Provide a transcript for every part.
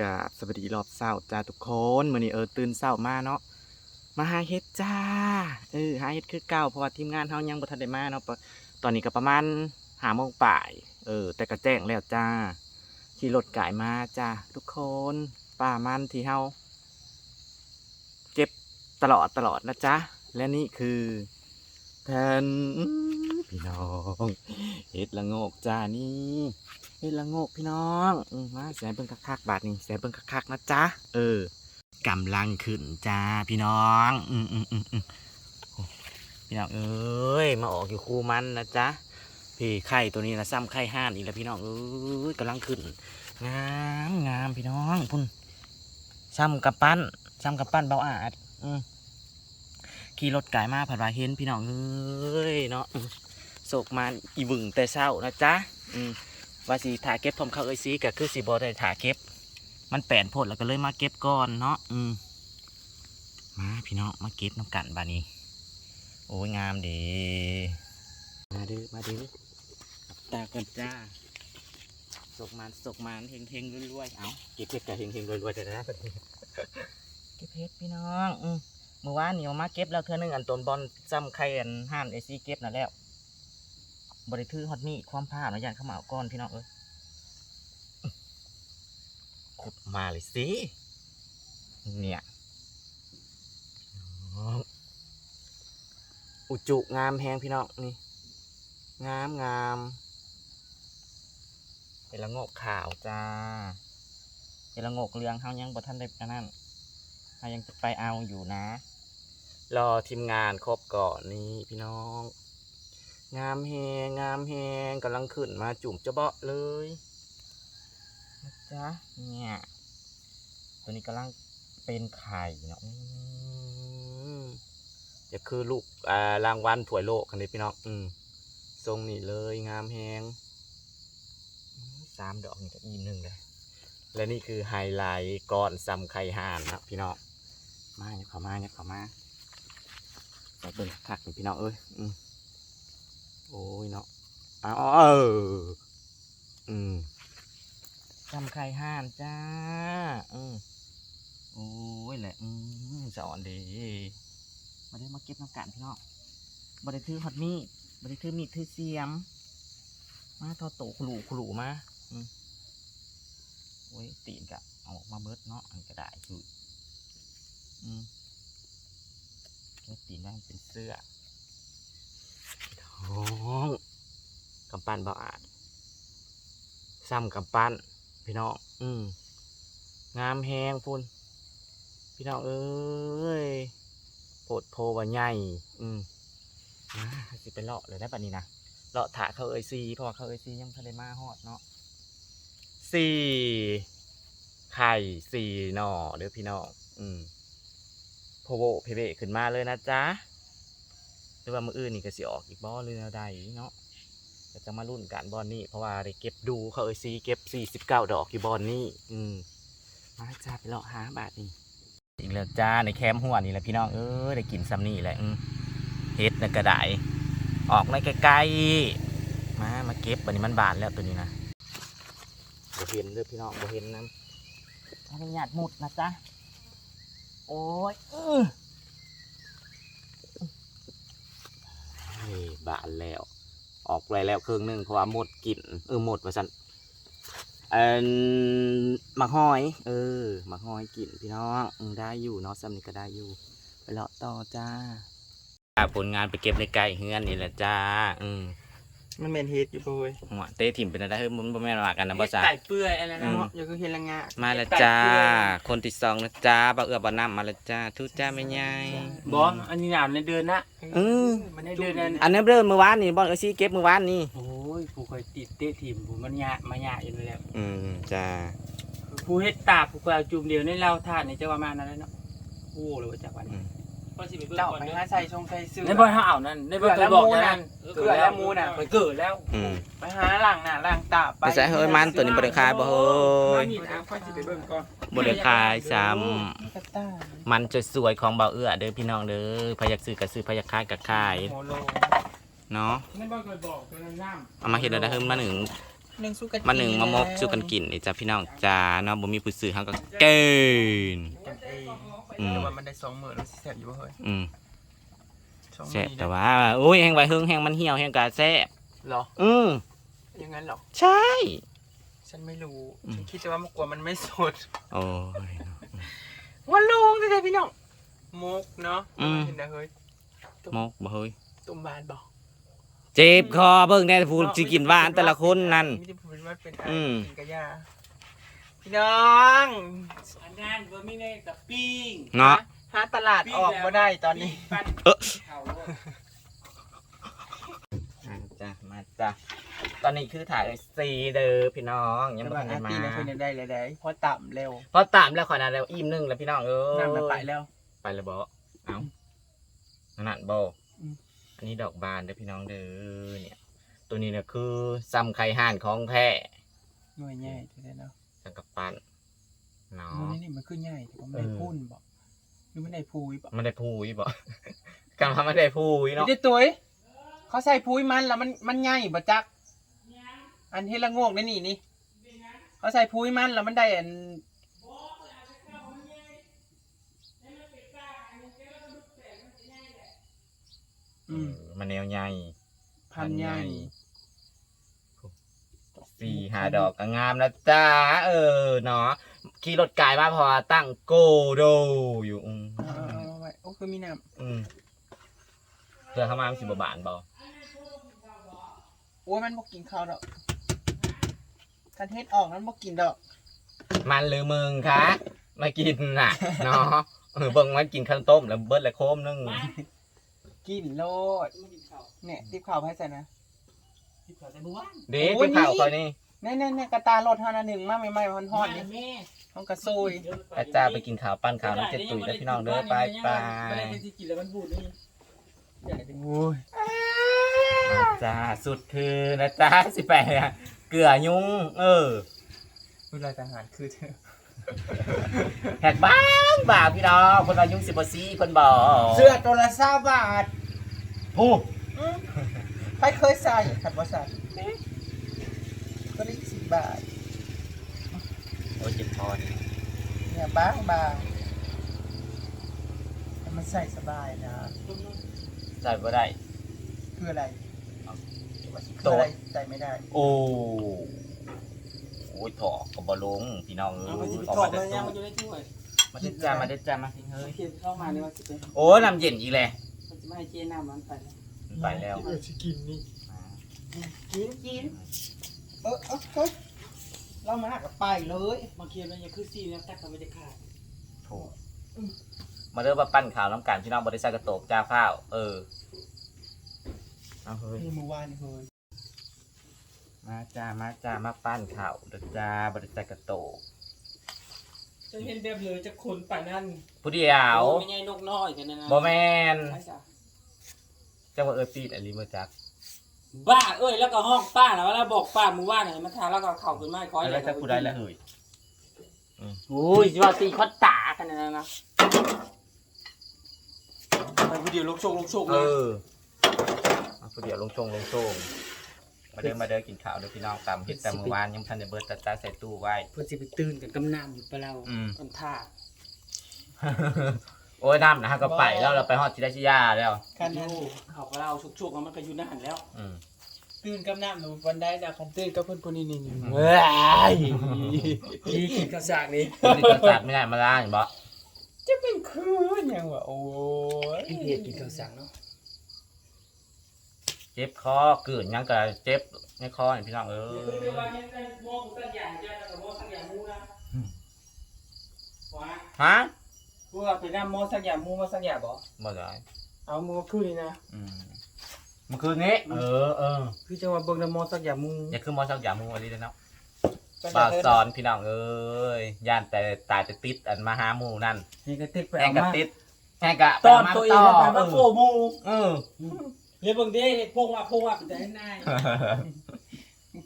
กะสวัสดีรอบเช้าจ้าทุกคนมื้อนี้เออตื่นเช้ามาเนาะมาหาเฮ็ดจ้าเออหาเฮ็ดคือเก่าเพราะว่าทีมงานเฮายังบ่ทันได้มาเนาะตอนนี้ก็ประมาณ5โมงป่ายเออ แต่ก็แจ้งแล้วจ้าขี่รถกายมาจ้าทุกคนป่ามันที่เฮาเก็บตลอดตลอดนะจ๊ะและนี่คือแทนพี่น้องเฮ็ดละโงกจ้านี่ ฮ็ดละโงกพี่น้องอมาแสนเบิ่งคักๆบาทนี่แสนเบิ่งคักๆนะจ๊ะเออกำลังขึ้นจ้าพี่น้อง อืมอืมอืมอือพี่น้องเอ้ยมาออกอยู่คู่มันนะจ๊ะพี่ไข่ตัวนี้นะซ้ำไข่ห้านอีกแล้วพี่น้องเอ้ยกำลังขึ้นงามงามพี่น้องพุ่นซ้ำกับปั้นซ้ำกับปั้นเบาอาดอืมขี่รถไก่มาผ่านมาเห็นพี่น้องเอ้ยเนาะโศกมาอีบึงแต่เช้านะจ๊ะอืม ว่าสีถาเก็บพร้อมเข้าเอ้ยซีก็คือสีบอได้ถาเก็บ มันแปลนโพดแล้วก็เลยมาเก็บก่อนเนาะอืมมาพี่น้องมาเก็บน้ำกันบานี้ โอ้ยงามดีมาดื้อมาดื้อตาก่อนจ้าสกมันสกมันเฮงเฮงรวยๆเอาเก็บเพชรกับเฮงเฮงรวยๆแต่นะเก็บเพชรพี่น้องอืมเมื่อวานนี่เอามาเก็บแล้วเธอหนึงอันต้นบอลซ้ำไข่อันห้านไอซีเก็บน่ะแล้ว บริทือฮอตมีความผ้าหน่อยยันเข้ามาเอาก้อนพี่น้องเอ้ยขุดมาเลยสิ เนี่ยอุจุงามแหงพี่น้องนี่ งามงามเป็นละงกขาวจ้าเป็นละงกเหลืองเขายังบ่ทันได้อันนั้นเขายังจะไปเอาอยู่นะ รอทีมงานครบก่อนนี่พี่น้อง งามแหงงามแหงกำลังขึ้นมาจุ่มจะเบาะเลยนะจ๊ะเนี่ย ตัวนี้กำลังเป็นไข่เนาะอืมจะคือลูกอ่ารางวัลถ้วยโลกคันนี้พี่น้องอืมทรงนี่เลยงามแหงอืมสามดอกนี่ก็อีหนึ่งเลยและนี่คือไฮไลท์ก่อนซำไข่ห่านนะพี่น้องมาเนี่ยเขามาเนี่ยเขามาใส่เบิ่งคักๆนี่พี่น้องเอ้ยอืม โอ้ยเนาะอ้าวเอออืมจำไข่ห่านจ้าอืมโอ้ยแหละอืมสอนดีมาได้มาเก็บน้ำกันพี่น้องบได้ถือฮอตมีดบได้ถือมีดถือเสียม มาทอโตขลูขลูมาอืมโอ้ยตีนกะเอาออกมาเบิดเนาะอันก็ได้คืออืมแค่ตีนได้เป็นเสื้อ ท้องกำปั้นบ่อาดซ้ำกำปั้นพี่น้องอืมงามแหงพุ่นพี่น้องเอ้ยโพดโพว่าใหญ่อืมมาสิไปเลาะเลยได้ปะนี้นะเลาะถาเขาเอ้ยซีเพราะว่าเขาเอ้ยซียังทะเลมาฮอดเนาะสี่ไข่สี่หน่อเด้อพี่น้องอืมโพโวเพเบขึ้นมาเลยนะจ๊ะ หรือว่ามืออื่นนี่ก็สิออกอีกบอหรือแนวใดเนาะก็จะมารุ่นการบอลนี่เพราะว่าได้เก็บดูเขาเอ้ยซีเก็บสี่สิบเก้าดอกอยู่บอลนี่อืมมาจ้าไปเลาะหาบาทนี่อีกแล้วจ้าในแคมป์หัวนี่แหละพี่น้องเอ้ยได้กินซ้ำนี่แหละเฮ็ดในกระไดออกในใกล้ๆมามาเก็บบันนี้มันบานแล้วตัวนี้นะบ่เห็นเด้อพี่น้องบ่เห็นน้ำอนุญาตหมุดนะจ๊ะโอ้ย บานแล้ว ออกไปแล้วครึ่งหนึ่งเพราะว่าหมดกลิ่นเออหมดว่าสันเออมักหอย เออมักหอยกลิ่นพี่น้องได้อยู่เนาะซ้ำนี่ก็ได้อยู่ ไปเลาะต่อจ้าผลงานไปเก็บในไก่เฮือนนี่แหละจ้า อืม มันเป็นเฮ็ดอยู่บ่เว้ยหัวเต้ถิ่มเป็นอะไรเฮ้ยมันบ่แม่นว่ากันนะบ่จ้า ไก่เปื่อยอะไรอืนะมเนาะอยู่ก็เฮ็ดละงะมาแล้วจ้า คนที่สองนะจ้าบ่าวเอื้อบ่าวน้ำมาแล้วจ้าทุจ้าไม่ใหญ่บอสอันนี้หนามในเดือนนะ เออมันในได้เดืเดืออนนนั้นั้นนอันนั้นเริ่มเมื่อวานนี่บอลเออซี่เก็บเมื่อวานนี่โอ้ยผู้คอยติดเตะทีมผู้มันยะมายะอยู่แล้วอืมจ้าผู้เฮ็ดตาผู้คอยเอาจุ่มเดียวในเล่าท่านี่จะว่ามานั่นแหละเนาะโอ้เลยว่าจากวันนี้ เจ้าไปหาใส่ชงใส่เสื้อในบอลเฮาเอานั่นในบอลเคยบอกนั่นเกลือและมูน่ะไปเกิดแล้ว อืมไปหาล่างหน้าล่างตาไปไปใส่เฮ้ยมันตัวนี้บริคายบ่เฮ้ยนี่นะค่อยสิไปเบิ่งก่อนบริคายซ้กระต้าำมันจะสวยๆของเบาเอื้อเด้อพี่น้องเด้อพยักซื้อกับซื้อพยักคายกับคายโมโลเนาะในบอลเคยบอกตัวนั้นน้ำเอามาเห็ดอะไรเฮิมมาหนึ่งหนึ่งสู้กันมาหนึ่งมามกสู้กันกินนี่จ้ะพี่น้องจ้าเนาะบ่มีผู้ซื้อเฮาก็เกิน กันเอง อืมแต่ว่ามันได้สองหมื่นแล้วสิแซ่บอยู่บ่เฮ้ยอืมสองหมื่นแซ่บนี่แต่นะว่าโอ้ยแห้งไว้หึงแห้งมันเหี่ยวแห้งกะแซ่บเหรออืมอย่างนั้นเหรอใช่ ฉันไม่รู้อืม ฉันคิดแต่ว่ามะกลัวมันไม่สดโอ้ย ว่าลุงจะได้พี่น้องมกเนาะอืม เห็นนะเฮ้ยมกบ่เฮ้ยตุ่มบานบอกเจ็บคอเบิ่งแน่ผู้สิกินหวานแต่ละคนนั่น ไม่ได้พูดว่าเป็นอืม กินกระยาพี่น้อง อันนั้นบ่มีในกับปิ้งเนาะหาตลาดออกมาได้ตอนนี้ปั้นเออเขามาจ้ะมาจ้ะตอนนี้คือถ่ายซีเด้อพี่น้องยังบ่ทันได้มาตีนะเพื่อนได้เลยได้เพราะต่ำเร็วพอตามแล้วขอนาแล้วอิ่มหนึงแล้วพี่น้องเอ้ยนั่งมาไปแล้ว ไปแล้วบ่เอ้านั่นบ่อืม อันนี้ดอกบานเด้อพี่น้องเด้อเนี่ย ตัวนี้เนี่ยคือซ้ำไข่ห่านของแท้หน่วยใหญ่ใช่ไหมเนาะ สังกับปั้น เนาะมันนี่มันขึ้นใหญ่แต่ว่าไม่ได้พุ่นบอกหรือไม่ได้พูยบอกมันได้พูยบ่กำลังไม่ได้พูยเนาะไม่ได้ตัวเอ้ยเขาใส่พูยมันแล้วมันมันใหญ่บ่จัก อันที่ละโงกนี่นี่นี่เขาใส่พูยมันแล้วมันได้อันอืมมันแนวใหญ่พันใหญ่ สี่หาดอกก็งามแล้วจ้าเออเนาะขี่รถไกลมาพอตั้งโกโดอยู่อืมเอาเอาเอาไว้โอ้คือมีน้อืมเพื่อเข้ามามันสิบบาทบ่ำโอ้ยมันบอกกินข้าวดอกคันเทศออกมันบอกกินดอกมันหรือมึงคะมากินน่ะเนาะเออเบิ่งมันกินข้าวต้มแล้วเบิดแล้วโคมนึง กินโลดมากินข้าวเนี่ยติบข่าวให้ใส่นะ กินข้าวแต่เมื่อวานเด็กโอ้ไปยเผานี่ก่อนนี่แน่ๆๆกระตาโลดเท่านั้นหนึ่งมาใหม่ๆฮอนๆนี่แม่ห้องกระซุยอาจารย์ไปกินข้าวปั้นข้าวน้ำเจ็ดตุ๋ยแล้วพี่น้องเด้อไปไปไม่ได้ไปที่กินแล้วมันบูดนี่ใหญ่จังโอ้ยมาจ้าสุดคือนะจ้าสิไปอะเกลือยุงเออเวลาทหารคือเธอแหกบ้างบ่าพี่น้องคนอายุสิบสีคนบอกเสื้อตัวละเศร้าบาทโอ้ใค รเคยใส่ขัดว่าใส่ก็ได้สิบบาทโอ้ยเจ็บคอนี่เนี่ยบ้างบางแต่มันใส่สบายนะ ใส่บ่ได้คืออะไรโตคืออะไรใส่ไม่ได้ โอ้โอ้ยถอกกับบอลงพี่น้องเออเอาไปที่ออกกรอมาบได้เลยตู้ยังมันจะได้ช่วยมาเด็ดจ้ามาเด็ดจ้ามาเฮ้ยเขียนเข้ามาเนี่ยว่าจะเป็นโอ้ยน้ำเย็นอีกเลยมันจะไม่ให้เจ๊น้ำมันไปแล้วมัน ไปแล้วเออชิกินนี่อ่ากินกินเออเออเฮ้ยเรามากับไปเลยมาเขียนมันยังคือซีแล้วแต่ก็ไม่ได้ขาดถูกมาเริ่มมาปั้นข่าวน้ำกันพี่น้องบริษัทกระโตกจ้าข้าว เออเอาเฮ้ยนี่เมื่อวานนี่เฮ้ยมาจ้ามาจ้ามาปั้นข่าวเด้อจ้าบริษัทกระโตกจะเห็นแบบเลยจะคนป่านั่นผู้เดียวไม่ใช่นกน้อยกันนะนะบอแมนใช่จ้ะ จังหวะเออปีดอะไรมาจักบ้าเอ้ยแล้วก็ห้องป้านะว่าเราบอกป้ามือว่าไหนมาทานแล้วก็เข่าขึ้นมาคอยอะไรจะผู้ได้แล้วเฮ้ยโอ้ยว่าตีคอตากันนะนะไปวิดีโอลงโชกลงโชกเอนะอเอาผู้เดียวลงชงลงชงมาเดินมาเดินกินข้าวเด้อพี่น้องตามเฮ็ดแต่เมื่อวานยังทันได้เบิร์ตตาตาใส่ตู้ไว้เพื่อจะไปตื่นกันกำนำอยู่ปะเราอืมกำท่า โอ้ยน้ำนะฮะก็ไปแล้วเราไปฮอดจิราชิยาแล้วคันนั้นเขาก็เราชุกๆมันก็อยู่นั่นแล้วอืมตื่นกับน้ำหนูวันได้นะคันตื่นกับเพื่อนคนนี้นี่นี่เว้ยพี่กินข้าวสากนี้คนที่กษัตริย์ไม่ได้มาล่าเห็นบ่จะเป็นคืนยังวะโอ้ยพี่เพียกินข้าวสากเนาะเจ็บคอเกินยังก็เจ็บในคอนี่พี่น้องเออว่าเห็นไอ้มองสักอย่างเจ้ากับมองสักอย่างมูนะว่าฮะ พวกเป็นน้ำมองสักอย่างมูมาสักอย่างบ่บ่ได้เอามูขึ้นนี่นะอืมเมื่อคืนนี้เออเออคือจะว่าเบิ่งน้ำมองสักอย่างมูอย่าขึ้นมอสักอย่างมึงวันนี้เลยเนาะจังบ่าวเทิดสอนพี่น้องเอ้ยย่านแต่ตายแต่ติดอันมาหาหมู่นั่นนี่ก็ติดไปแห้เอางกะมาติดแห้งกะตอนตัวเองไปมาโกมูเออเรียกเบิ่งเด้พงว่าพงว่าเป็นได้นาย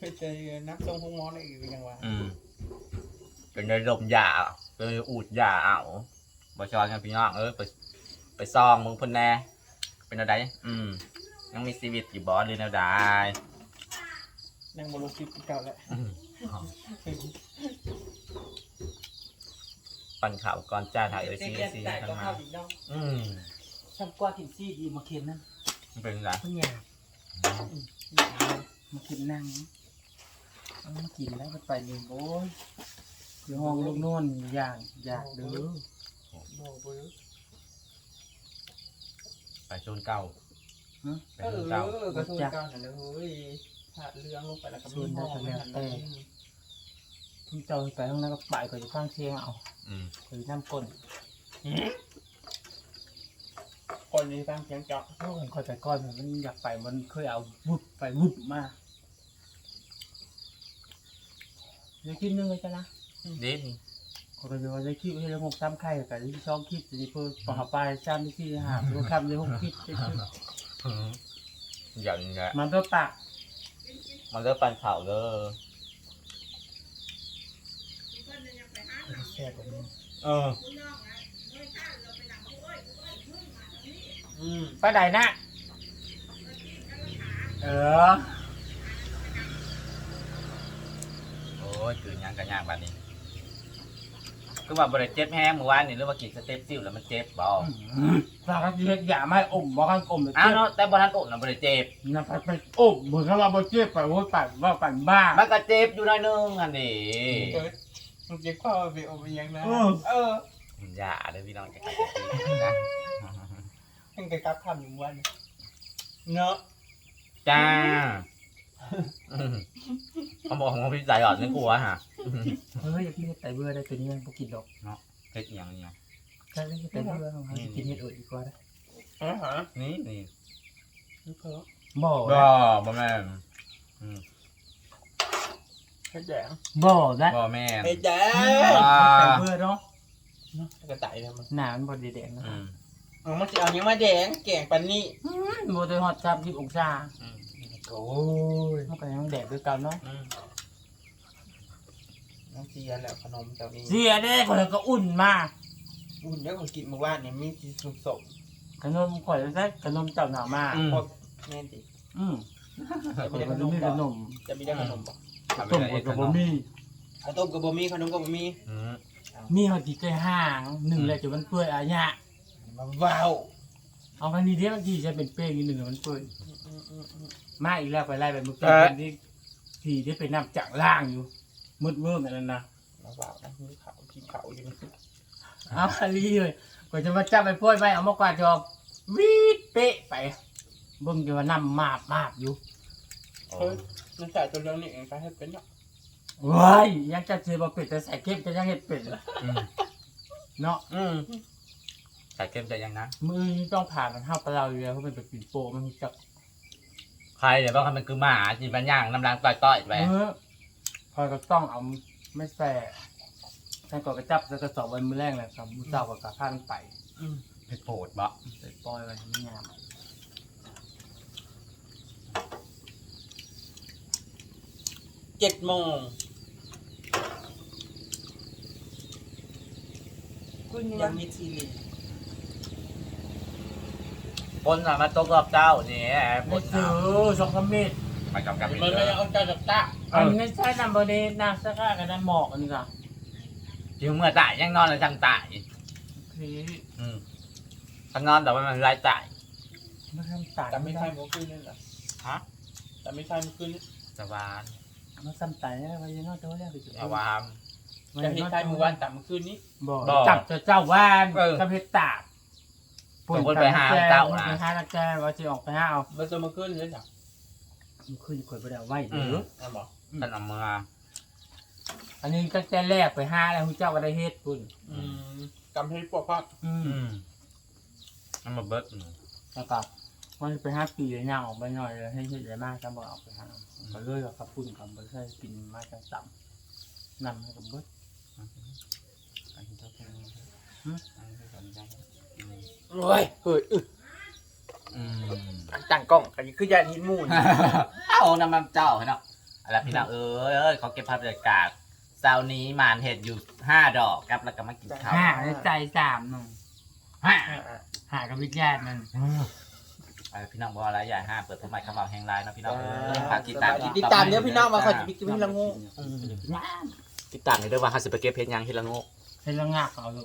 ไปเจอนักทรงพงมออะไรอีกยังวะอืมเป็นในลมยาเป็นอูดยาเอา บ่ชอนกันพี่น้องเออไปไปซองมึงเพิ่นแน่เป็นอะไรอืมยังมีชีวิตอยู่บ่หรือแนวใดนั่งบนรถคลิปเก่าแล้วปั่นข่าวก่อนจ้าถ่ายเอซีเอซีแต่กันก็มาเข้าอีกเนาะอืมทำกว่ากินซี่ดีมาเค็มนั่นมันเป็นไรเพิ่งอยากมาเค็มนั่งเอามากินแล้วมันไปหนึ่งโอ้ยอยู่ห้องลูกนวลอยากอยากเด้อ โอ้โหไปชนเก่าฮะ ไปเอชอนเก่ากระทู้เก่านั่นเลยเฮ้ยผ่าเรื่องลงไปแล้วก็มีห้องนั่นเลยพี่เจ้าไปห้องนั้นก็ไปก็อยู่ข้างเชียงเอาอืมไปน้ำก้นคนนี้ฟังเสียงเจาะโอ้ยคอยไปก้อนมันอยากไปมันเคยเอาวุบไปวุบมาเดี๋ยวคลิปนึงเลยจ้ะนะเด่น ขอไปดูว่าได้คลิปให้ละหกซ้ำไข่กับที่ช่องคลิปจะเพิ่มปหาปลายซ้ำที่ที่หาดูคำในหกคลิปได้คลิปอย่างเงี้ยมันก็ปากมันเริ่มปันข่าวเลยแซ่บกว่านี้เอออืมป้าใดนะเออ โอ้ยคือยังกันยากแบบนี้ คือว่าบริเจ็บแห้งเมื่อวานนี่หรือว่ากินสเต็ปซิลแล้วมันเจ็บบ่ฝากเฮ็ดอย่าไม่อมบ่กันอมเลยอ้าวเจ็บเนาะแต่บรันอกนะบริเจ็บนะไปไปอมเหมือนกับว่าบ่เจ็บไปโอ้ยปั่นว่าปั่นบ้ามันก็เจ็บอยู่หน่อยนึงอันนี้เออมึงเก็บข้าวไปอมยังนะเออเอออย่าเด้อพี่น้องจะกัดจะตีนะมึงเก็บกับคำอยู่วันเนาะจ้าอืม เขาบอกของพี่ใจหยอดในครัวฮะเฮ้ยอยากกินเห็ดไตเบื่อได้ตัวนี้มันบ่กินดอกเฮ็ดอหย่างนี้ใช่เห็ดไตเบื่อของเขาสิกินเห็ดอื่นดีกว่าได้ฮะฮะนี่นี่นี่เพอบ่บ่บ่แม่นอืมเฮ็ดแดงบ่ได้บ่แม่นเฮ็ดแดงอ่าไตเบื่อเนาะกระต่ายทำไมหนามันบ่ได้แดงนะอืมอ๋อมันจะเอายังมาแดงแกงปันนี่บ่ได้ฮอด30องศาอืม โอ้ยมันก็ยังแดดด้วยกันเนาะอืมน้องเสียแล้วขนมเจ้านี้เสียได้คนก็อุ่นมากอุ่นเดี๋ยวผมกินเมื่อวานเนี่ยมีสีสุกสมขนมข่อยใส่ขนมเจ้าหนาวมากอืมพวกแม่นดิอืมจะข่มีอยได้ก็ขนมมีบ่ขนมจะมีได้ขนมบ่ต้มข่อยก็บ่มีข้าวต้มกับบะหมี่ขนมกับบะหมี่อืมมีเฮาสิใจห่างหนึ่งเลยจะมันเปื่อยอาญะมาว้าว เอาคันนี้เดี๋ยวมันสิจะเป็นเป้งอีกหนึ่งมันเปื่อยอืมอืมอืมมาอีกแล้วไปไล่ไปเมื่อกี้เอ๊ะที่ที่ได้ไปนับจากล่างอยู่มืดเวิร์กอันนั้นนะมาว้าวนะมีเขากินเขาอยู่นะเอาคารีเลยกว่าจะมาจับไปพ่อยไปเอามากวาดจอบวีดเป๊ะไปเบิ่งจะว่านำมาบมาบอยู่โอ้เฮ้ยมันใส่ตัวเรื่องนี้เองก็ให้เป็นเนาะว้ายยังจะเจอมาเป็ดแต่ใส่เก็บจะยังเห็ดเป็ดเลยอืมเนาะ อืมใส่เค็มใจยังนะมือนี้ต้องผ่านมันห้าปลาเราอยู่แล้วเพราะมันเป็นปิ่นโปมันมีจับใครเดี๋ยวว่ามันคือหมาจีบันย่างน้ำลางต่อยๆไปเออพอก็ต้องเอาไม่แส่ใส่ก่อนกระจับแล้วก็สอบวันมือแรกเลยครับมือเจ้ากับกระพานไปอืมเผ็ดโผดบ่ใส่ปล่อยไว้ไม่งามเจ็ดโมงยังมีทีรี คนน่ะมาตกรอบเจ้านี่ฝไม่นซื้น่ะอสองสามเม็ดมากำกับมันอีกไม่เด้อเอาเจ้าจับตาอันนี้ไม่ใช่นัมเบอร์เดนนะสักการกันนะหมอกอันนี้ค่ะจึงเมื่อตายยังนอนเลยจังตายพี่อืมถ้านอนแต่ว่ามันไร้ตาย ไม่ทำตายแต่ไม่ใช่เมื่อคืนนี่เหรอฮะ แต่ไม่ใช่เมื่อคืนนี่สวานมาซ้ำตายนะไปยังนอกตัวแรกไปจุดสวามจะไม่ใช่เมื่อวานแต่เมื่อคืนนี้ บอกบอกจับเจ้าว่านเออ กับเพชรตา บส่งคนไปหาเจ้านะ ไปหาแกว่าจะออกไปหาเอาเมื่อเมื่อคืนเลยจ้ะมันขึ้นข่อยไปได้ไหวเด้อือมอะบอกท่านเอามืออันนี้ตั้งแต่แรกไปหาแล้วคุณเจ้าก็ได้เฮ็ดคุณอืมกำให้พวกพักอืมอืมเอามาเบิดหนูแล้วก็มันไปหาปีเลยย่างออกไปหน่อยเลยให้เฮ็ดได้มากก็บอกเอาไปหาก็เลยกับขับปุ่นกับบ่ใช่กินมาจังต่ำนำให้กับเบิด อันนี้เท่าไหร่หืมอันนี้สนใจอืม โอ้ยเฮ้ยอึอืม ตั้งกล้องอันนี้คือยาหินมูน เอาน้ำมันเจ้าให้เนาะอะไรพี่น้องเอ้ยเอ้ยเขาเก็บภาพบรรยากาศเช้านี้หมานเห็ดอยู่ห้าดอกครับแล้วก็มากินข้าวหาในใจสามหนึ่งห้าหากับวิญญาณมันไปพี่น้องบอกอะไรอย่าห้ามเปิดตัวใหม่คำว่าแห่งไลน์เนาะพี่น้องเริ่มฝากติดตามติดตามเดี๋ยวพี่น้องมาขอจะไปกินที่ละงู ติดตามในเรื่องว่าเขาสิไปเก็บเพชรยังเฮดละโงก ให้ละงากเอาเลย